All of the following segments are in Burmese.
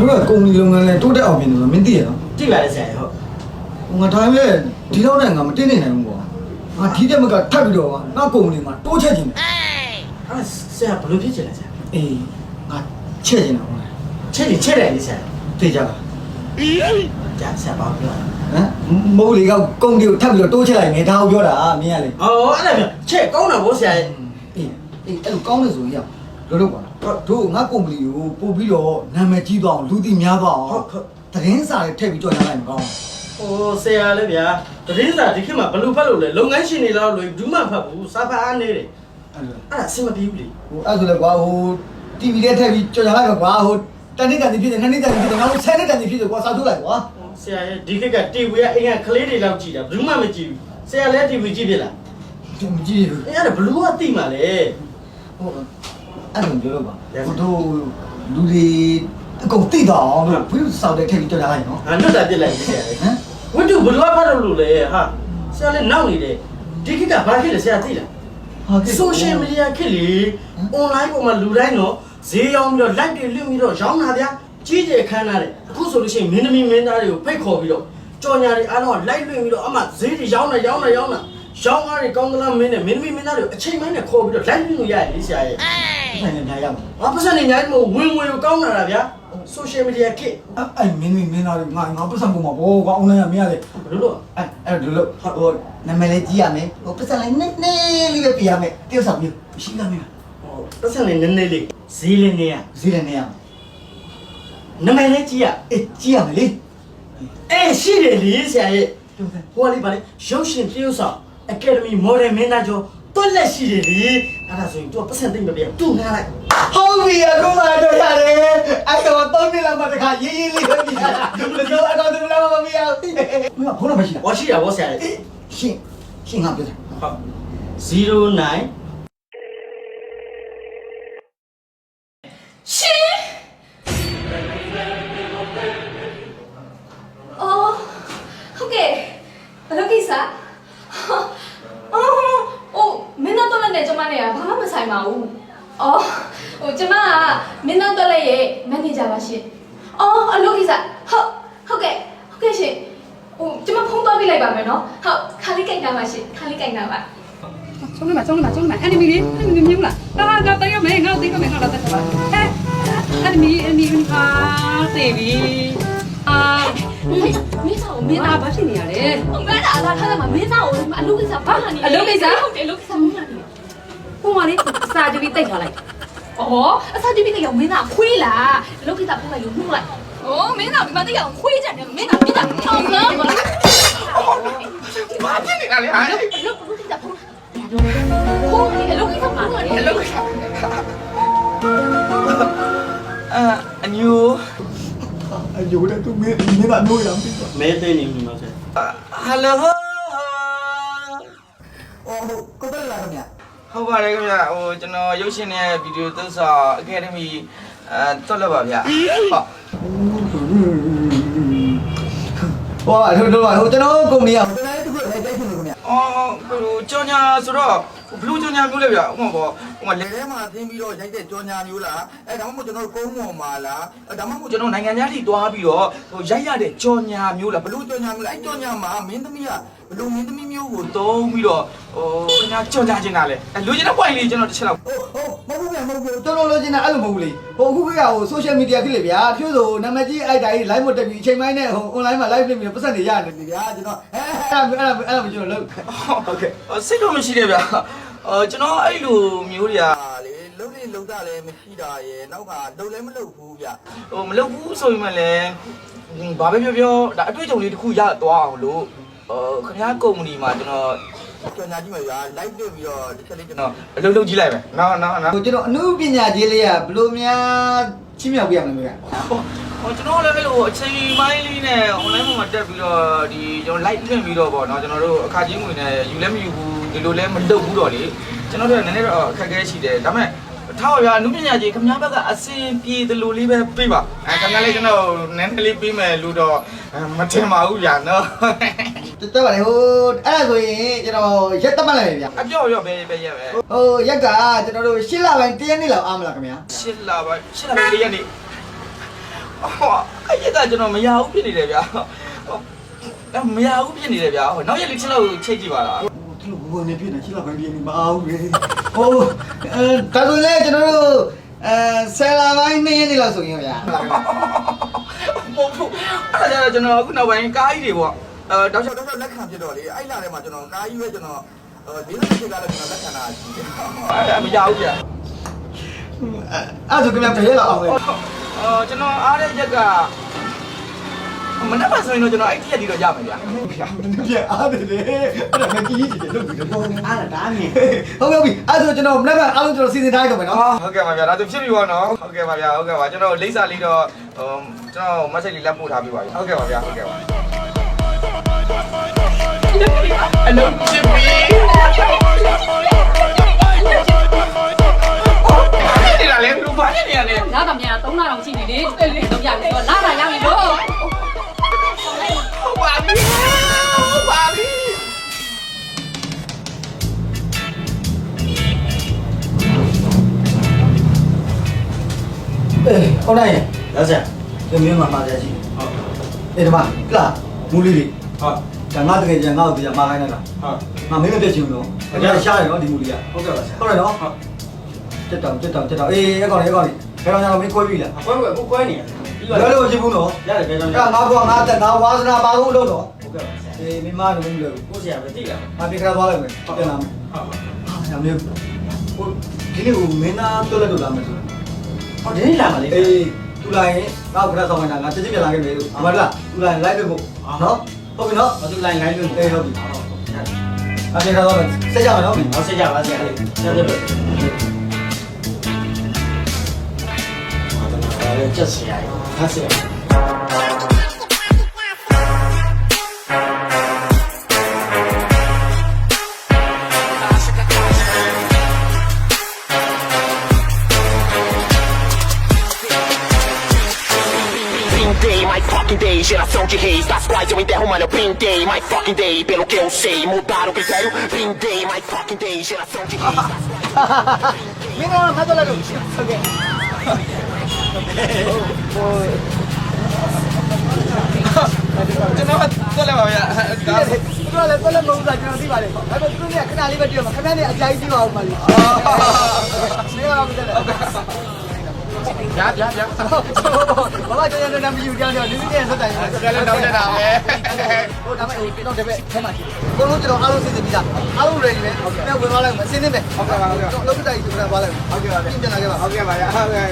တို့ကကုမ္ပဏီလုပ်ငန်းလဲတိုးတက်အောင်ပြင်တယ်ဆိုမင်းသိရနော်ကြည့်ပါလေဆရာဟုတ်ငါတိုင်းမဲ့ဒီလောက်နဲ့ငါမတင်နေနိုင်ဘူးကွာငါဒီတက်မကထပ်ပြီးတော့ငါကုမ္ပဏီမှာတိုးချက်ချင်တယ်အဲ့ဆရာဘယ်လိုဖြစ်ချင်လဲဆရာအေးငါချက်ချင်တာကွာချက်နေချက်တယ်လေဆရာသိကြလားကြာဆရာဘာပြောလဲဟမ်မိုးလေကကုမ္ပဏီကိုထပ်ပြီးတော့တိုးချက်လိုက်နေဒါကိုပြောတာမင်းကလေအော်အဲ့ဒါပြောချက်ကောင်းတာဗောဆရာရဲ့အေးအေးအဲ့လိုကောင်းနေဆိုရင်ရလို့လို့ပါ တို့ငါကုမ္ပဏီကိုပို့ပြီးတော့နာမည်ကြီးသွားအောင်လူသိများသွားအောင်သတင်းစာတွေထည့်ပြီးကြော်ညာလိုက်မကောင်းဟိုဆရာလည်းဗျာတတိစာဒီခေတ်မှာဘယ်လိုဖတ်လို့လဲလုပ်ငန်းရှင်တွေလောက်လို့ဘူးမှဖတ်ဘူးစာဖတ်အားနေတယ်အဲ့လိုအဲ့ဒါအဆင်မပြေဘူးလေဟိုအဲ့ဆိုလေကွာဟို TV ထဲထည့်ပြီးကြော်ညာလိုက်ကွာဟိုတနေ့တန်စီဖြစ်တယ်နှစ်နေ့တန်စီဖြစ်တယ်ငါတို့10နေ့တန်စီဖြစ်တယ်ကွာစာထုတ်လိုက်ကွာဆရာရဲ့ဒီခေတ်က TV ကအိမ်ကကလေးတွေလောက်ကြည့်တာဘူးမှမကြည့်ဘူးဆရာလည်း TV ကြည့်ပြလားဒီမကြည့်ဘူးအဲ့ဒါဘလူးကတိမှလဲဟို အဲ့လိုပြောလို့ပါဟိုတို့လူတွေအကုန်သိတော့အောင်လို့ဘယ်လိုစောက်တဲ့ထည့်ပြီးကြော်ညာလိုက်နော်ဟာလွတ်တာပြစ်လိုက်ပြီဆရာလေဟမ်ဝတ္ထုဘလူးကဖတ်လို့လို့လေဟာဆရာလည်းနောက်နေတယ်ဒီခေတ်ကဘာခေတ်လဲဆရာသိလားဟာကိဆိုရှယ်မီဒီယာခေတ်လေအွန်လိုင်းပေါ်မှာလူတိုင်းတော့ဈေးရောင်းပြီးတော့ like တွေလွှင့်ပြီးတော့ရောင်းတာဗျာကြီးကျယ်ခမ်းနားတယ်အခုဆိုလို့ရှိရင်မင်းသမီးမင်းသားတွေကိုဖိတ်ခေါ်ပြီးတော့ကြော်ညာတွေအားလုံးက like လွှင့်ပြီးတော့အမှဈေးတွေရောင်းတာရောင်းတာရောင်းတာ ရောင်းကားတွေကောင်းကလားမင်းနဲ့မင်းသမီးမင်းသားတွေကိုအချိန်ပိုင်းနဲ့ခေါ်ပြီးတော့ like လွှင့်လို့ရတယ်လေဆရာရဲ့ဆိုင်နေကြရမှာ။ဘာပတ်စံနေညာမဝင်ဝင်ကိုကောင်းလာတာဗျာ။ social media ခေတ်အဲ့အဲ့မင်းမင်းမင်းသားတွေငါငါပတ်စံပုံမှာဘောကွာအွန်လိုင်းကမင်းရလေဘယ်လိုလုပ်အဲ့အဲ့ဒီလိုဟိုနာမည်လေးကြီးရမယ်ဟိုပတ်စံလေးနည်းနည်းလေးပဲပြရမယ်တယောက်ဆောင်မျိုးရှိလားမင်းဟောပတ်စံနေနည်းနည်းလေးဈေးလေးနေရဈေးလည်းနေရမယ်နမည်လေးကြည့်ရအေးကြီးရမယ်လေအဲရှိတယ်လေဆရာရဲ့တူတယ်ဟိုကလေးပါလေရုပ်ရှင်တရုပ်ဆောင် Academy Model Manager တွက်လက်ရှိတယ်လေအဲ့ဒါဆိုရင် तू ပတ်စံသိမ့်မပြတူငါလိုက်ဟုတ်ပြီအခုမှတော့ရတယ်အဲ့တော့သုံးနှစ်လောက်မှတခါရေးရေးလေးပဲပြရတာဘယ်လိုအကောင့်တွေလာမမရဘူးမင်းကဘုန်းတော်မရှိလားဟောရှိတာဗောဆရာရဲ့အေးရှင်းရှင်းငါပြောတယ်ဟုတ်09ရှင်အော်ဟုတ်ကဲ့ဘယ်လိုကိစ္စအော်အိုးမင်းတို့တော့လည်းကျ မနဲ့ကဘာမှမဆိုင်ပါဘူး။အော်ဟိုကျမကမင်းသားတွက်လက်ရဲ့မန်နေဂျာပါရှင်။အော်အလုပ်ကိစ္စဟုတ်ဟုတ်ကဲ့ဟုတ်ကဲ့ရှင်။ဟိုကျမဖုန်းသွားပေးလိုက်ပါမယ်နော်။ဟုတ်ခါလေးကြိုက်တာပါရှင်။ခါလေးကြိုက်တာပါ။ဆုံးလိုက်ပါဆုံးလိုက်ပါဆုံးလိုက်ပါအန်နီမီလေးအန်နီမီမြင်ဘူးလားဒါကတည်းကမဲငါ့ကိုသိမမဲငါ့ကိုသိမဟဲ့အန်နီမီအန်နီမီပါသေပြီအာမင်းမင်းဆောင်မင်းသားဘာဖြစ်နေရလဲငါ့ကအသာထားတယ်မှာမင်းသားကိုအလုပ်ကိစ္စဘာဟာနေအလုပ်ကိစ္စဟုတ်တယ်အလုပ်ကိစ္စမင်းသားနေ ဟိုမလေးစာကြည့်တိတ်ထားလိုက်အော်အစာကြည့်တိတ်ရောက်မင်းသားခွေးလားလုတ်ကိတာပို့လိုက်ယူမှုလိုက်အော်မင်းသားဒီမှာတိတ်ရောက်ခွေးကြတယ်မင်းသားမင်းသားထောင်းလားဘာဖြစ်နေတာလဲဟာလုတ်လုတ်လုတ်ကိတာပို့ဟိုဒီလုတ်ကိတာပို့လိုက်လုတ်ကိတာအာအညိုအညိုတဲ့သူမင်းမင်းသားမျိုးရအောင်ပြီးတော့မဲတဲ့နေမှာဆက်ဟယ်လိုဟိုကိုဘယ်လာခင်ဗျာ ဟုတ်ပါတယ်ခင်ဗျဟိုကျွန်တော်ရုပ်ရှင်နဲ့ဗီဒီယိုသုံးဆောင် Academy အဲတွက်လို့ပါဗျဟုတ်ဟိုဟိုတို့ဟိုကျွန်တော်ကုမ္ပဏီကဟိုတိုင်းတစ်ခုလည်းတိုက်ချင်လို့ခင်ဗျာအော်ဟိုကြောင်ညာဆိုတော့ဘလူးကြောင်ညာမျိုးလေဗျဥပမာပေါ့ဟိုမှာလေထဲမှာသင်းပြီးတော့ရိုက်တဲ့ကြောင်ညာမျိုးလားအဲဒါမှမဟုတ်ကျွန်တော်ကုန်းမော်မှာလားအဲဒါမှမဟုတ်ကျွန်တော်နိုင်ငံခြားထိသွားပြီးတော့ဟိုရိုက်ရတဲ့ကြောင်ညာမျိုးလားဘလူးကြောင်ညာမျိုးလားအဲကြောင်ညာမှာမင်းသမီးက ဘလူးမင်းသမီးမျိုးကိုတုံးပြီးတော့ဟိုခင်ဗျာကြောင်ညာချင်တာလေအဲလူချင်တဲ့ point လေးကျွန်တော်တစ်ချက်လောက်ဟိုဟိုမဟုတ်ဘူးဗျာမဟုတ်ဘူးကျွန်တော်လိုချင်တာအဲ့လိုမဟုတ်ဘူးလေဟိုအခုကဟို social media ဖြစ်လေဗျာတချို့ဆိုနာမည်ကြီးအဲ့တိုင်း live မတက်ပြီးအချိန်ပိုင်းနဲ့ဟို online မှာ live လုပ်ပြီးပတ်စံတွေရတယ်လေဗျာကျွန်တော်အဲအဲ့ဒါအဲ့ဒါအဲ့ဒါကျွန်တော်လုပ်ဟုတ်ကဲ့စိတ်တော့မရှိတယ်ဗျာအော်ကျွန်တော်အဲ့လိုမျိုးတွေကလေလုံးလေးလုံးသားလည်းမရှိတာရယ်နောက်ကလုံးလည်းမလုံးဘူးဗျာဟိုမလုံးဘူးဆိုရင်မှလည်းဘာပဲပြောပြောဒါအတွေ့အကြုံလေးတစ်ခုရသွားအောင်လို့ ဟိုခင်ဗျားကုမ္ပဏီမှာကျွန်တော်ကြော်ညာကြည့်မယ်ဗျာ live တွေ့ပြီးတော့တစ်ချက်လေးကျွန်တော်အလုပ်လုပ်ကြည့်လိုက်မယ်နော်နော်နော်ဟိုကျွန်တော်အမှုပညာကြီးလေးကဘယ်လိုများချင်းမြောက်ပြရမလဲဗျာဟိုကျွန်တော်လည်းအဲ့လိုအချိန်ပိုင်းလေးနဲ့ online မှာတက်ပြီးတော့ဒီကျွန်တော် live လွှင့်ပြီးတော့ပေါ့နော်ကျွန်တော်တို့အခါချင်းငွေနဲ့ယူလည်းမယူဘူးဒီလိုလည်းမလုပ်ဘူးတော့လေကျွန်တော်တို့ကနည်းနည်းတော့အခက်အခဲရှိတယ်ဒါပေမဲ့ထားပါဗျာအနုပညာကြီးခင်ဗျားဘက်ကအစင်ပြေတယ်လို့လေးပဲပြေးပါအဲခင်ဗျားလေးကျွန်တော်နည်းနည်းလေးပြေးမယ်လို့တော့မထင်ပါဘူးဗျာနော် တက်ပါလေဟိုအဲ့ဒါဆိုရင်ကျွန်တော်ရက်တက်မှတ်လိုက်ပြီဗျာအပြော့ပြော့ပဲပဲရက်ပဲဟိုရက်ကကျွန်တော်တို့ရှစ်လပိုင်းတရက်နေ့လောက်အားမလားခင်ဗျာရှစ်လပိုင်းရှစ်လပိုင်းလေးရက်နေဟဟောအဲ့ရက်ကကျွန်တော်မရဘူးဖြစ်နေတယ်ဗျာဟောမရဘူးဖြစ်နေတယ်ဗျာဟောနောက်ရက်လေးချက်လောက်ချိတ်ကြည့်ပါလားဒီလိုဘုံနေပြည့်နေချိလာပိုင်းပြင်းနေမအောင်လေဟိုအဲဒါဆိုလေကျွန်တော်တို့အဲဆယ်လာပိုင်းနေ့ရက်နေလောက်ဆိုရင်ဗျာဟုတ်ဟုတ်အဲ့ဒါကြတော့ကျွန်တော်အခုနောက်ပိုင်းကားကြီးတွေပေါ့ အဲတောက်လျှောက်တောက်လျှောက်လက်ခံဖြစ်တော့လေအဲ့လာထဲမှာကျွန်တော်ကားကြီးပဲကျွန်တော်အဲဒီလိုဖြစ်ကားလည်းကျွန်တော်လက်ခံတာရှိတယ်အဲ့မရဘူးဗျာအဲ့ဒါဆိုခင်ဗျာတရက်လောက်အောင်လေအော်ကျွန်တော်အားတဲ့ချက်ကမနေ့ကဆိုရင်တော့ကျွန်တော်အဲ့ဒီရက်ဒီတော့ရမယ်ဗျာဗျာမင်းပြအားတယ်လေအဲ့ဒါမကြီးကြီးတယ်လုပ်ပြီးတော့အားလားဒါမြင်ဟုတ်ကဲ့ပြီအဲ့ဒါဆိုကျွန်တော်မနေ့ကအားလုံးကျွန်တော်စီစဉ်ထားရတော့မယ်နော်ဟုတ်ကဲ့ပါဗျာဒါဆိုဖြစ်ပြီပေါ့နော်ဟုတ်ကဲ့ပါဗျာဟုတ်ကဲ့ပါကျွန်တော်လိမ့်စာလေးတော့ဟိုကျွန်တော်မက်ဆေ့လေးလက်ပို့ထားပေးပါဗျာဟုတ်ကဲ့ပါဗျာဟုတ်ကဲ့ပါ အလုံးချစ်ပြီဒီလာလေလူပါနေနေရတယ်နောက်တော့မြန်3လတော့ရှိနေလေတွေ့လေတော့ပြပြီတော့လာတာရပြီတော့ဟုတ်ပါပြီဟုတ်ပါပြီအေးဟုတ်တယ်ရောက်စရာဒီမျိုးမှာမှာကြရှိဟုတ်အေး ဒီမှာကလာမူလီလေးဟုတ်ဒါငါတကယ်ကြံငါ့ကိုတရားမှာခိုင်းလိုက်တာဟုတ်ငါမင်းမပြည့်ချင်ဘူးနော်အကြရှားရနော်ဒီမူလီကဟုတ်ကဲ့ပါဆရာဟုတ်တယ်နော်တက်တောင်တက်တောင်တက်တောင်အေးအဲ့ကောင်လေးအဲ့ကောင်လေးဘယ်တော့မှမင်းခွဲပြီလားအကွဲကွဲကိုကွဲနေရတယ်ပြီးဘတော့ယ်လိုဖြစ်ဘူးနော်ရတယ်ဘယ်တော့အဲ့ငါဘောငါတက်ငါဝါစနာပါဘူးလို့တော့ဟုတ်ကဲ့ပါဆရာအေးမိမတို့မလို့ကိုဆရာပဲသိလားငါပြေခါသွားလိုက်မယ်ပြန်လာမယ်ဟုတ်ဟုတ်ဟာရမျိုးဟိုဒီနေ့ကိုမင်းသားတွက်လက်လို့လာမယ်ဆိုဟောဒီနေ့လာမလေးအေးတူလာရင်ငါ့ကိုခဏဆောင်နေတာငါချက်ချင်းပြန်လာခဲ့မယ်လို့အမလားတူလာရင်လိုက်ပြဖို့နော် ဟုတ်ပြီနော်ဘာသူလိုက်လိုက်လို့အေးဟုတ်ပြီဟုတ်အပြေခါသွားမယ်ဆက်ကြမယ်နော်ဟောဆက်ကြပါဆရာလေးဆက်ကြပါအဲ့ဒါချက်ဆရာကြီးဟာဆရာ fucking day, geração de reis Das quais eu enterro, mano, pin day, my fucking day Pelo que eu sei, mudaram o critério Pin day, my fucking day, geração de reis das quais မင်းတော့ငါတွက်လက်လို့ဟုတ်ကဲ့ ကျွန်တော်တက်လာပါဗျာဒါ သူကလည်းတွက်လက်မဟုတ်တာကျွန်တော်သိပါတယ်ဒါပေမဲ့သူကခဏလေးပဲတွေ့မှာခဏလေးအကြိုက်ကြည့်ပါဦးပါလေမင်းကတော့မတက်လက် ဗျာဗျာဗျာဘာမှကျွန်တော်နာမည်ယူကြတယ်လူကြီးရဲ့သက်တိုင်ပဲကျွန်တော်လည်းတော့တက်တာပဲဟိုဒါမဲ့ဟိုတော့တပည့်ထဲမှာရှိတယ်အကုန်လုံးကျွန်တော်အားလုံးစီစဉ်ပြီးသားအားလုံး ready ပဲဟုတ်ကဲ့ဝင်သွားလိုက်မယ်အစင်းနေမယ်ဟုတ်ကဲ့ပါဟုတ်ကဲ့လောက်တိုင်ဒီကသွားလိုက်ဟုတ်ကဲ့ပါပြန်လာခဲ့ပါဟုတ်ကဲ့ပါရဟုတ်ကဲ့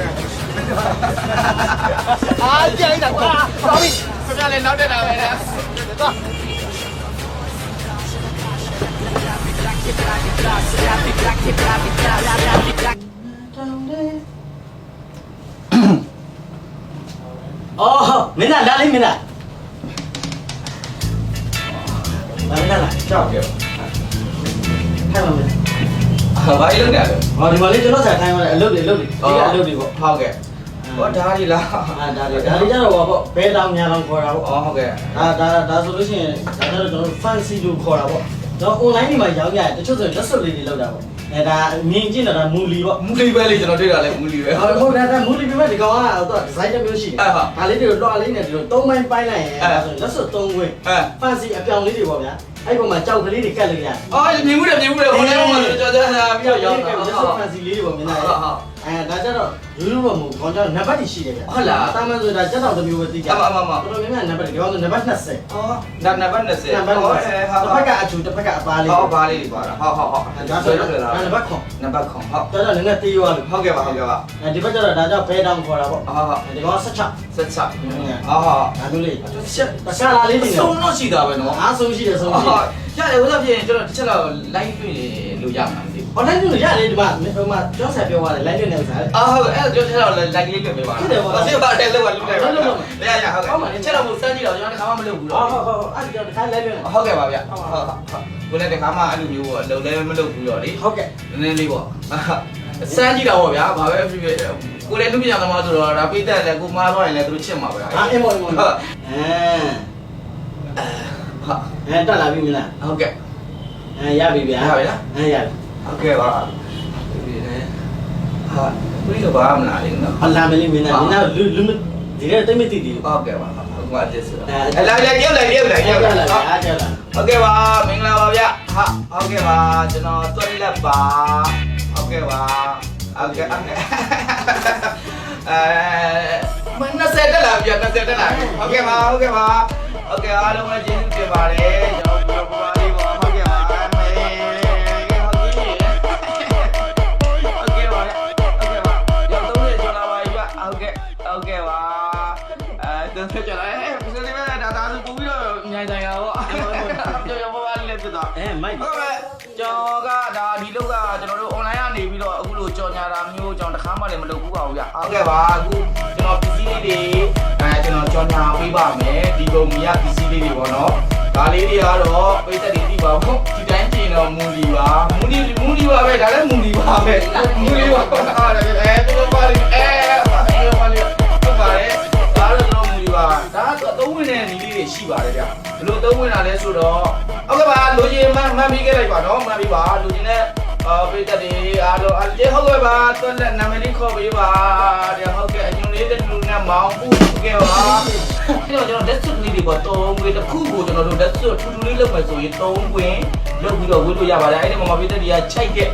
အာကြိုက်တာကွာတော်ပြီခင်ဗျာလည်းနောက်တက်တာပဲဗျာသွား အော်မင်းလားလာလေးမင်းလားလာမင်းလားကြောက်ကြောက်ထိုင်ပါမင်းဘာကြီးလုပ်နေရလဲဟောဒီမှာလေးကျွန်တော်ဆက်ထိုင်ရတယ်အလုပ်တွေအလုပ်တွေဒီကအလုပ်တွေပေါ့ဟုတ်ကဲ့ဟောဒါကြီးလားအာဒါတွေဒါတွေကြတော့ပေါ့ဘဲတောင်ညာတောင်ခေါ်တာပေါ့အော်ဟုတ်ကဲ့ဒါဒါဒါဆိုလို့ရှိရင်ဒါကြတော့ကျွန်တော် fancy လို့ခေါ်တာပေါ့ကျွန် တော် online တွေမှာရောင်းရတယ်တချို့ဆိုလက်စွပ်လေးတွေလောက်တာပေါ့အဲဒါမြင်ကြည့်တော့ဒါမူလီပေါ့မူလီပဲလေကျွန်တော်တွေ့တာလေမူလီပဲဟုတ်ဟုတ်ဒါဒါမူလီပြမဲ့ဒီကောင်ကတော့ဒီဇိုင်းတစ်မျိုးရှိတယ်အဲ့ဟာဒါလေးတွေကိုလွှတ်လေးနဲ့ဒီလိုသုံးပိုင်းပိုင်းလိုက်ရင်အဲ့အဲဒါဆိုရင်လက်စွပ်သုံးခွင့်အဲ fancy အပြောင်လေးတွေပေါ့ဗျာအဲ့ဒီပုံမှာကြောက်ကလေးတွေကတ်လို့ရတယ်အော်မြင်မှုတယ်မြင်မှုတယ်ဟိုလည်းဟိုလည်းကြောကြောတာပြီးတော့ရောက်တာလက်ဟုတ်စွပ်ဟုတ် fancy လေးတွေပေါ့မြင်လာဟုတ်ဟုတ် အဲဒါကြတော့ရိုးရိုးတော့မဟုတ်ခေါင်းကျတော့နံပါတ်ကြီးရှိတယ်ဗျာဟုတ်လားတာမန်ဆိုတာစက်တော်တစ်မျိုးပဲသိကြအမအမအမတော်တော်များများနံပါတ်ဒီကောင်ဆိုနံပါတ်20အော်ဒါနံပါတ်20နံပါတ်20ဟုတ်တစ်ဖက်ကအချူတစ်ဖက်ကအသားလေးဟောဘာလေးပါလားဟုတ်ဟုတ်ဟုတ်ဒါဆွဲဆိုဆွဲတော့လာနံပါတ်9နံပါတ်9ဟုတ်တော်တော်နည်းနည်းတေးရွာလို့ဟုတ်ကဲ့ပါဟုတ်ကဲ့ပါအဲဒီဘက်ကျတော့ဒါကြောင့်ဘဲတောင်ခေါ်တာပေါ့ဟုတ်ဟုတ်ဒီကောင်16ဆက်ချက်ဟုတ်ဟုတ်ဒါမျိုးလေးချက်တခြားလာလေးတွေနဲ့ဆုံးတော့ရှိတာပဲနော်အားဆုံးရှိတယ်ဆုံးရှိတယ်ရတယ်ဦးသားပြင်ကျွန်တော်တစ်ချက်တော့ live တွေ့လို့ရမှာမသိ ဘူးဟောလိုက်လို့ရတယ်ဒီမှာဟိုမှာကျောင်းဆရာပြောသွားတယ်လိုက်ရနေဥစ္စာလေအာဟုတ်အဲ့ကျွန်တော်ချက်တော့ live လေးတွေ့ပေးပါဟုတ်တယ်ပါတယ်လောက်ပါလောက်တယ်ရရဟုတ်ကဲ့ချက်တော့မစမ်းကြည့်တော့ကျွန်တော်တစ်ခါမှမလုပ်ဘူးဟောတော့ဟောဟောအဲ့ဒီတော့တစ်ခါလိုက်ရနေဟုတ်ကဲ့ပါဗျဟုတ်ဟုတ်ဟုတ်ကိုလည်းတစ်ခါမှအဲ့လိုမျိုးပေါ့လုံလည်းမလုပ်ဘူးတော့လေဟုတ်ကဲ့နည်းနည်းလေးပေါ့စမ်းကြည့်တော့ဗျာဘာပဲဖြစ်ဖြစ်ကိုလည်းလူပြသမားဆိုတော့ဒါပိတ်သက်လည်းကိုမားတော့ရင်လည်းသူတို့ချစ်မှာပဲဟာအင်းမော်အင်းမော်ဟုတ်အဲဟာအဲတက်လာပြီမလားဟုတ်ကဲ့ အဲရပြီဗျာရပြီလားအဲရပြီ ဟုတ်ကဲ့ပါဒီနေ့ဟာဘယ်လိုဘာမှမလာလေးနော်ဟောလာမလေးမင်းသားမင်းသားလူလူဒီထဲတိတ်မသိသေးဘူးဟုတ်ကဲ့ပါဟုတ်ကဲ့အစ်ဆိုအဲအဲလာလာကြောက်လာကြောက်လာကြောက်လာအားကြောက်လာဟုတ်ကဲ့ပါမင်္ဂလာပါဗျဟာဟုတ်ကဲ့ပါကျွန်တော်တွက်လက်ပါဟုတ်ကဲ့ပါဟုတ်ကဲ့ဟုတ်ကဲ့အဲမင်း20တက်လာဗျ20တက်လာဟုတ်ကဲ့ပါဟုတ်ကဲ့ပါဟုတ်ကဲ့အားလုံးလည်းကျေးဇူးတင်ပါတယ်ကျွန်တော်ပြောပါ ဟုတ်ကဲ့ပါအခုကျွန်တော် PC လေးတွေအဲကျွန်တော်ကြော်ညာပေးပါမယ်ဒီကုမ္ပဏီက PC လေးတွေပေါ့နော်ဒါလေးတွေကတော့ပိတ်သက်တွေပြီးပါဘူးဒီတိုင်းပြင်တော့မူလီပါမူလီမူလီပါပဲဒါလည်းမူလီပါပဲမူလီပါအားတယ်အဲတူပါလိအဲအဲပါလိဟုတ်ပါတယ်ဒါတော့ကျွန်တော်မူလီပါဒါတော့သုံးဝင်တဲ့နီးလေးတွေရှိပါတယ်ဗျဘယ်လိုသုံးဝင်တာလဲဆိုတော့ဟုတ်ကဲ့ပါလူကြီးမှမှတ်ပြီးခဲ့လိုက်ပါနော်မှတ်ပြီးပါလူကြီးနဲ့ အာပိတ်သက်တွေအားလုံးအကျေဟုတ်ကဲ့ပါတွက်လက်နာမည်လေးခေါ်ပေးပါတဲ့ဟုတ်ကဲ့အညွန်လေးတဲ့လူနဲ့မောင်းဘူးဟုတ်ကဲ့ပါအဲ့တော့ကျွန်တော်လက်စွပ်လေးတွေပေါ့သုံးခွေတစ်ခုကိုကျွန်တော်တို့လက်စွပ်ထူထူလေးလုပ်မယ်ဆိုရင်သုံးခွင်လုပ်ပြီးတော့ဝေးလို့ရပါတယ်အဲ့ဒီမှာမပိတ်သက်တွေကချိုက်တဲ့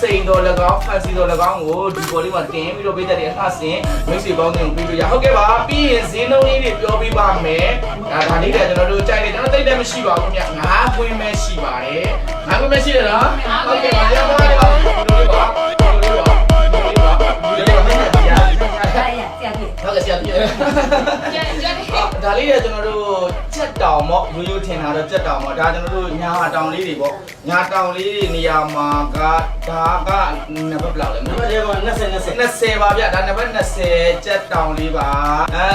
စိန်တော်၎င်းဖန်စီတော်၎င်းကိုဒီပေါ်လေးမှာတင်ပြီးတော့ပိတ်သက်တွေအခဆင်မိတ်ဆွေပေါင်းတင်ပြီးလို့ရဟုတ်ကဲ့ပါပြီးရင်ဈေးနှုန်းလေးတွေပြောပြပါမယ်ဒါဒါလေးကကျွန်တော်တို့ကြိုက်တယ်ကျွန်တော်တိတ်တယ်မရှိပါဘူးခင်ဗျငါးခွင်ပဲရှိပါတယ်ငါးခွင်ပဲရှိတယ်နော်ဟုတ်ကဲ့ပါရပါပါပါဒီလိုလေးပါဒီလိုလေးပါဒီလိုလေးပါဒီလိုလေးပါမင်းကကြာဟုတ်ကဲ့ဆရာပြည့်တယ်ကျန်ကျန် ဒါလေးကကျွန်တော်တို့ချက်တောင်ပေါ့ရိုးရိုးထင်တာတော့ချက်တောင်ပေါ့ဒါကျွန်တော်တို့ညာတောင်လေးတွေပေါ့ညာတောင်လေးတွေနေရာမှာကဒါကနံပါတ်ဘယ်လောက်လဲနံပါတ်1က20 20 20ပါဗျဒါနံပါတ်20ချက်တောင်လေးပါအဲ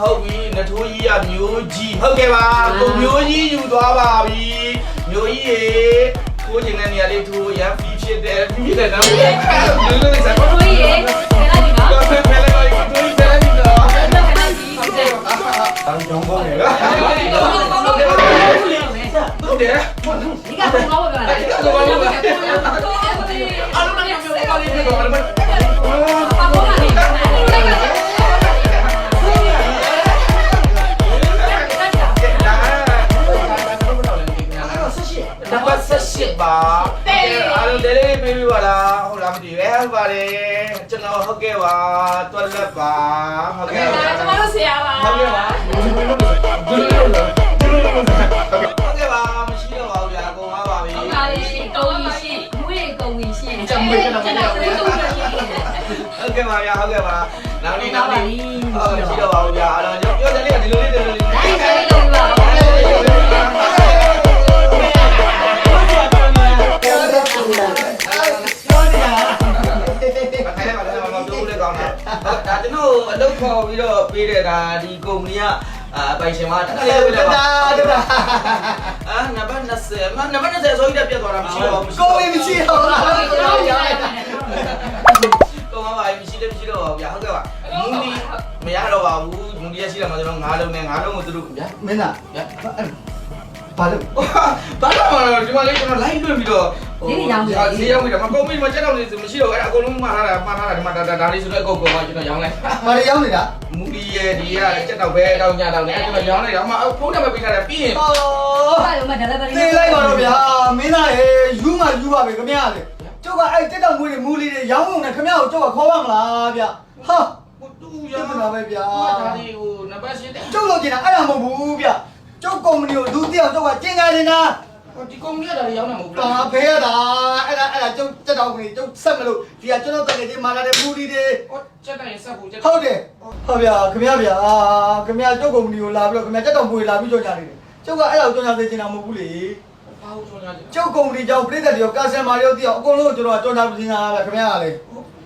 ဟုတ်ပြီနထိုးကြီးကမျိုးကြီးဟုတ်ကဲ့ပါကိုမျိုးကြီးယူသွားပါပြီမျိုးကြီးရေထိုးချင်တဲ့နေရာလေးထိုးရမ်းပြီးဖြစ်တယ်ပြီးဖြစ်တယ်နော်လူလူလေးစကားတို့ရေခဏ တောင်းကြောင်းကောင်းတယ်ဟုတ်တယ်ဒီကဘောဘောကလည်းအဲ့ဒါဘာလို့လဲအားလုံးလည်းမျိုးကောင်းလေးဖြစ်တော့လည်းဘာဘောကလည်းနံပါတ်78ပါအားလုံးတယ်လေးပေးပြပါလားဟုတ်လား မသိပဲဟုတ်ပါတယ်ကျွန်တော်ဟုတ်ကဲ့ပါတွက်လက်ပါဟုတ်ကဲ့ပါကျမတို့ဆရာပါဟုတ်ကဲ့ပါဟုတ်ကဲ့ပါမရှိတော့ပါဘူးဗျာကုန်ပါပါပြီဟုတ်ပါလေကုံကြီးရှင်းမွေးကုံကြီးရှင်းကျွန်တော်ကျွန်တော်ကုံကြီးရှင်းဟုတ်ကဲ့ပါဗျာဟုတ်ကဲ့ပါနောက်နေ့နောက်နေ့ဟုတ်ရှိတော့ပါဘူးဗျာအဲ့တော့ပြောတယ်လေးကဒီလိုလေး တ်ဒါကျွန်တော်အလုပ်ခေါ်ပြီးတော့ပေးတဲ့ဒါဒီကုမ္ပဏီကအာပိုင်ရှင်မတက်လေးပေးလိုက်ပါတာတာအာနံပါတ်20မနံပါတ်20ဆိုရင်ပြတ်သွားတာမရှိတော့ဘူးကိုယ်မရှိတော့လားကိုယ်ရရကောင်းပါပါမရှိလည်းမရှိတော့ပါဘူးဗျာဟုတ်ကဲ့ပါမူဒီမရတော့ပါဘူးမူဒီရရှိလာမှာကျွန်တော်၅လုံးနဲ့၅လုံးကိုသူတို့ဗျာမင်းသားဗျာ ဘာလို့ဘာလို့ဒီမှာလေးကျွန်တော် live လွှင့်ပြီးတော့ဈေးရောက်ပြီဒါမကုန်ပြီမချက်တော့မရှိတော့အဲ့အကုန်လုံးမှားထားတာမှားထားတာဒီမှာဒါဒါလေးဆိုတော့အကုန်ကုန်ကကျွန်တော်ရောင်းလိုက်ဘာတွေရောက်နေတာမူဒီရဲ့ဒီကချက်တော့ပဲတောင်းညတောင်းနေကျွန်တော်ရောင်းလိုက်တော့မှဖုန်းနံပါတ်ပေးထားတယ်ပြီးရင်ဟောဘာလို့မဒလဘရီသိလိုက်ပါတော့ဗျာမင်းသားရေယူမှယူပါပဲခင်ဗျာလေကျုပ်ကအဲ့တက်တော့မွေးတွေမူလီတွေရောင်းုံနဲ့ခင်ဗျာကိုကျုပ်ကခေါ်ပါမလားဗျာဟာဟိုတူကျုပ်ကပဲဗျာဒါလေးဟိုနံပါတ်ရှင်းတယ်ကျုပ်လို့ကျင်တာအဲ့ဒါမဟုတ်ဘူးဗျာ ကျုပ်ကုမ္ပဏီကိုလူတယောက်ကျုပ်ကကျင်ညာနေတာဒီကုမ္ပဏီကဒါလေးရောင်းနေမှာမဟုတ်ပါလားဖေးရတာအဲ့ဒါအဲ့ဒါကျုပ်တက်တော့ကနေကျုပ်ဆက်မလို့ဒီကကျွန်တော်တကယ်ချင်းမာလာတဲ့မူလီတွေဟိုချက်တိုင်းဆက်ဖို့ချက်ဟုတ်တယ်ဟုတ်ဗျာခင်ဗျာဗျာခင်ဗျာကျုပ်ကုမ္ပဏီကိုလာပြီးတော့ခင်ဗျာတက်တော့မွေးလာပြီးကြော်ညာနေတယ်ကျုပ်ကအဲ့ဒါကိုကြော်ညာသေးချင်တာမဟုတ်ဘူးလေဘာလို့ကြောင်းရတယ်ကျုပ်ကုမ္ပဏီကြောင့်ပြည်သက်တွေရောကာစတမာတွေရောတယောက်အကုန်လုံးကျွန်တော်ကကြော်ညာပြင်တာဗျခင်ဗျာကလေ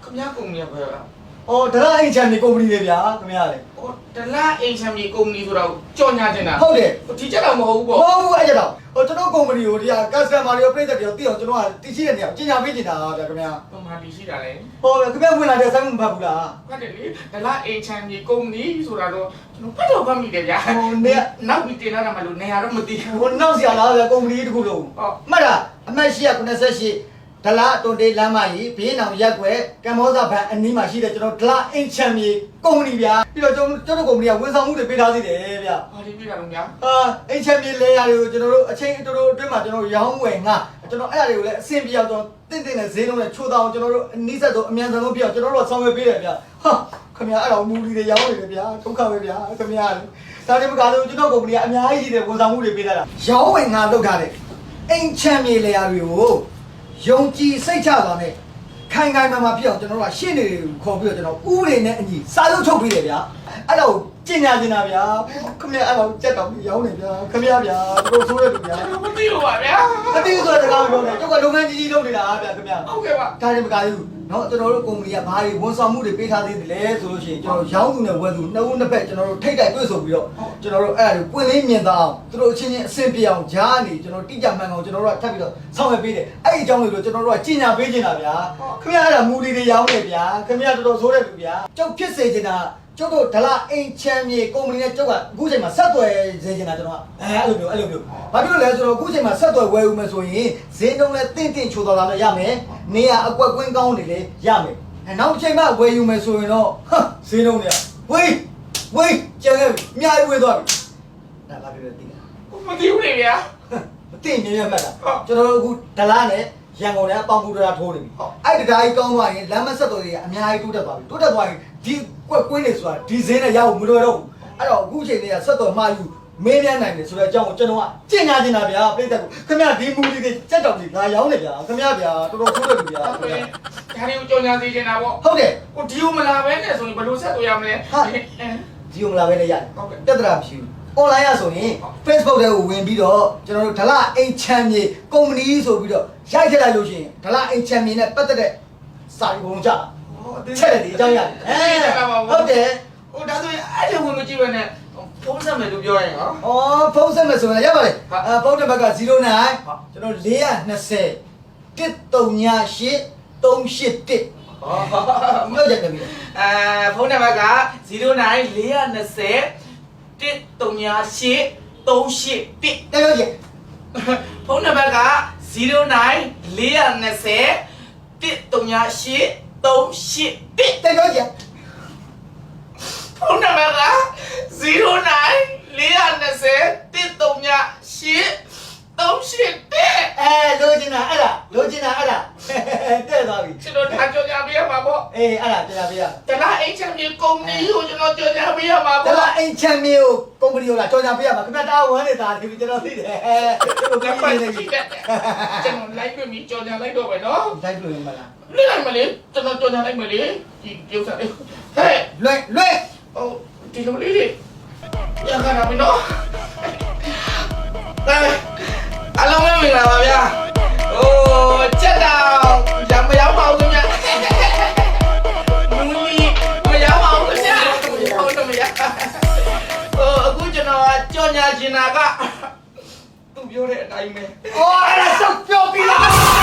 ခမရကုမ္ပဏီကဘယ်လား။ အော်ဒရာအိမ်ချန်ဒီကုမ္ပဏီတွေဗျာခင်ဗျာလေဟိုတလားအိမ်ချမ်းမြေကုမ္ပဏီဆိုတော့ကြော်ညာတင်တာ။ဟုတ်တယ်ဟိုဒီချက်တော့မဟုတ်ဘူး။ပေါ့ဟုတ်ဘူးအဲ့ကြတော့ဟိုကျွန်တော်ကုမ္ပဏီကိုဒီကကာစတမာတွေရောပြည်သက်တွေရောတယောက်ကျွန်တော်ကတရှိတဲ့နေရာကျင်ညာပေးနေတာဗျခင်ဗျာဘာမှဒီရှိတာလေ။ဟောဗျခင်ဗျာဝင်လာတဲ့ဆိုင်မဖတ်ဘူးလားဟုတ်တယ်လေတလားအိမ်ချမ်းမြေကုမ္ပဏီဆိုတာတော့ကျွန်တော်ဖတ်တော့ဖတ်မိတယ်ဗျာ။ဟိုနေနောက်ပြီးတင်လာတာမလို့နေရာတော့မသိဘူးဟိုနောက်ဆရာလားဗျကုမ္ပဏီတစ်ခုလုံးဟုတ်။မှတ်တာအမှတ်898 ဒလာတွန်တေးလမ်းမကြီးဘေးနောင်ရက်ွယ်ကမ္ဘောဇာဘန်အနီးမှာရှိတဲ့ကျွန်တော်ဒလာအင်ချမ်မြေကုမ္ပဏီဗျာပြီးတော့ကျွန်တော်ကျွန်တော်ကုမ္ပဏီကဝန်ဆောင်မှုတွေပေးထားသေးတယ်ဗျာဘာလို့ပြရမလဲဗျာအာအင်ချမ်မြေလေယာတွေကိုကျွန်တော်တို့အချိန်အတော်တော်အတွင်းမှာကျွန်တော်တို့ရောင်းဝယ်ငါကျွန်တော်အဲ့အရာတွေကိုလည်းအဆင်ပြေအောင်ကျွန်တော်တင့်တင့်နဲ့ဈေးလုံးနဲ့ချိုးတောင်းကျွန်တော်တို့အနည်းဆက်ဆုံးအမြန်ဆုံးပြအောင်ကျွန်တော်တို့ကဆောင်ရွက်ပေးတယ်ဗျာဟာခင်ဗျာအဲ့တော့မူလီတွေရောင်းနေတယ်ဗျာဒုက္ခပဲဗျာခင်ဗျာဒါတည်းမကလို့ကျွန်တော်ကုမ္ပဏီကအများကြီးရှိတယ်ဝန်ဆောင်မှုတွေပေးထားတာရောင်းဝယ်ငါလုပ်ထားတယ်အင်ချမ်မြေလေယာတွေကို ယုံကြည်စိတ်ချစွာနဲ့ခိုင်ခိုင်မာမာပြအောင်ကျွန်တော်တို့ကရှင်းနေတွေကိုခေါ်ပြီးတော့ကျွန်တော်ဥပဒေနဲ့အညီစာချုပ်ချုပ်ပေးတယ်ဗျာအဲ့တော့ ကျင်ညာကျင်တာဗျာခမရအဲ့တော့ကြက်တော်ပြီးရောင်းနေဗျာခမရဗျာတို့ဆိုးရတယ်ဗျာမသိလို့ပါဗျာမသိဘူးဆိုတဲ့ကောင်တော့လေတို့ကလုပ်ငန်းကြီးကြီးလုပ်နေတာဗျာခမရဟုတ်ကဲ့ပါဒါရင်မကားဘူးနော်ကျွန်တော်တို့ကုမ္ပဏီကဘာတွေဝန်ဆောင်မှုတွေပေးထားသေးတယ်လဲဆိုလို့ရှိရင်ကျွန်တော်ရောင်းသူနဲ့ဝယ်သူနှစ်ဦးနှစ်ဖက်ကျွန်တော်တို့ထိတ်တိုက်တွေ့ဆုံပြီးတော့ကျွန်တော်တို့အဲ့ဒါကိုပွင့်လင်းမြင်သာအောင်သူတို့အချင်းချင်းအဆင်ပြေအောင်ဂျားနေကျွန်တော်တိကျမှန်အောင်ကျွန်တော်တို့ကထပ်ပြီးတော့ဆောင်ရွက်ပေးတယ်အဲ့ဒီအကြောင်းတွေကိုကျွန်တော်တို့ကကြီးညာပေးနေတာဗျာခင်ဗျားအဲ့ဒါမူလီတွေရောင်းနေဗျာခင်ဗျားတော်တော်ဆိုးတယ်ဗျာကြောက်ဖြစ်စေချင်တာ ကျုပ်တို့ဒလာအိမ်ချမ်းမြေကုမ္ပဏီနဲ့ကျုပ်ကအခုချိန်မှာဆက်သွယ်စေချင်တာကျွန်တော်ကအဲအဲ့လိုမျိုးအဲ့လိုမျိုးဘာဖြစ်လို့လဲဆိုတော့အခုချိန်မှာဆက်သွယ်ဝယ်ဦးမယ်ဆိုရင်ဈေးနှုန်းလည်းတင့်တင့်ချိုးတော်လာလည်းရမယ်နေရအကွက်ကွင်းကောင်းနေလေရမယ်အဲနောက်တစ်ချိန်မှဝယ်ယူမယ်ဆိုရင်တော့ဟာဈေးနှုန်းတွေကဝေးဝေးကျန်ခဲ့ပြီအများကြီးဝေးသွားပြီဒါဘာဖြစ်လဲသိလားမသိဘူးလေဗျာမသိမြင်မြင်မှတ်တာကျွန်တော်တို့အခုဒလားနဲ့ရန်ကုန်နဲ့အပေါင်ပူတာထိုးနေပြီအဲ့ဒီတရားကြီးကောင်းသွားရင်လမ်းမဆက်တော်တွေကအများကြီးတိုးတက်သွားပြီတိုးတက်သွားရင်ဒီ ကွက်ကွင်းနေဆိုတာဒီဈေးနဲ့ရဖို့မလွယ်တော့ဘူးအဲ့တော့အခုချိန်လေးကဆက်တော်မှာယူမင်းများနိုင်တယ်ဆိုတဲ့အကြောင်းကိုကျွန်တော်ကကြင်ညာကျင်တာဗျာပြိတ္တကိုခင်ဗျဒီမူလေးတွေစက်တော်ကြီးလာရောင်းနေဗျာခင်ဗျဗျာတော်တော်ဆိုးတယ်လူဗျာဒါတွေကိုကြော်ညာစေချင်တာပေါ့ဟုတ်တယ်ဟိုဒီကိုမလာပဲနဲ့ဆိုရင်ဘယ်လိုဆက်တွေ့ရမလဲဒီုံလာပဲနဲ့ရတယ်ပြဿနာဖြူ online ရဆိုရင် Facebook ထဲကိုဝင်ပြီးတော့ကျွန်တော်တို့ဒလအိမ်ချမ်းမြေကုမ္ပဏီဆိုပြီးတော့ရိုက်ထည့်လိုက်လို့ရှိရင်ဒလအိမ်ချမ်းမြေနဲ့ပတ်သက်တဲ့စာရီပုံကြ ချက်တယ်ဒီအကြောင်းရတယ်ဟုတ်တယ်ဟိုဒါဆိုရင်အဲ့ဒီဝင်မကြည့်ပဲနဲ့ဖုန်းဆက်မယ်လို့ပြောရင်ဟောဩဖုန်းဆက်မယ်ဆိုရင်ရပါတယ်အဲဖုန်းနံပါတ်က09ကျွန်တော်420 138 381မြို့ချက်တယ်ပြီအဲဖုန်းနံပါတ်က09 420 138 381တယ်လို့ချက်ဖုန်းနံပါတ်က09 420 138 381တယ်လို့ချက်ဖုန်းနံပါတ်က09 420 138 381အဲလိုချင်တာအဲ့ဒါလိုချင်တာအဲ့ဒါတဲ့သွားပြီကျွန်တော်ထားကြော်ညာပေးရမှာပေါ့အေးအဲ့ဒါတရားပြရတလားအိတ်ချမ်းမြေကုမ္ပဏီကိုကျွန်တော်ကြော်ညာပေးရမှာဒါပေါ့ကအိမ်ချမ်းမျိုးကုမ္ပဏီကိုလာကြော်ညာပေးရမှာခင်ဗျာတာဝန်နေတာဒီကျွန်တော်သိတယ်အဲကျွန်ကတော်ပတ်ကြည့်နေကြပြီည့်တယ်ကျွန်တော်လိုက်ပြီးပြီကြော်ညာလိုက်တော့ပဲနော်တိုက်လို့ရမလားလွတ်လိုက်မလေးကျွန်တော်ကြော်ညာလိုက်မလေးဒီပြုတ်စားလေးဟဲ့လွဲ့လွဲ့ဟိုဒီလိုလေးလေးရခါရမင်းနော်အဲအလုံး မင်္ဂလာပါဗျာဟိုချက်တော့ရမရောက်ပါဘူးခင်ဗျာမူလီမရောက်ပါဘူးခင်ဗျာဟုတ်တယ်မရဟိုအခုကျွန်တော်ကြော်ညာချင်တာကသူပြောတဲ့အတိုင်းပဲအော်အဲ့ဒါစောက်ပြောပြီးလား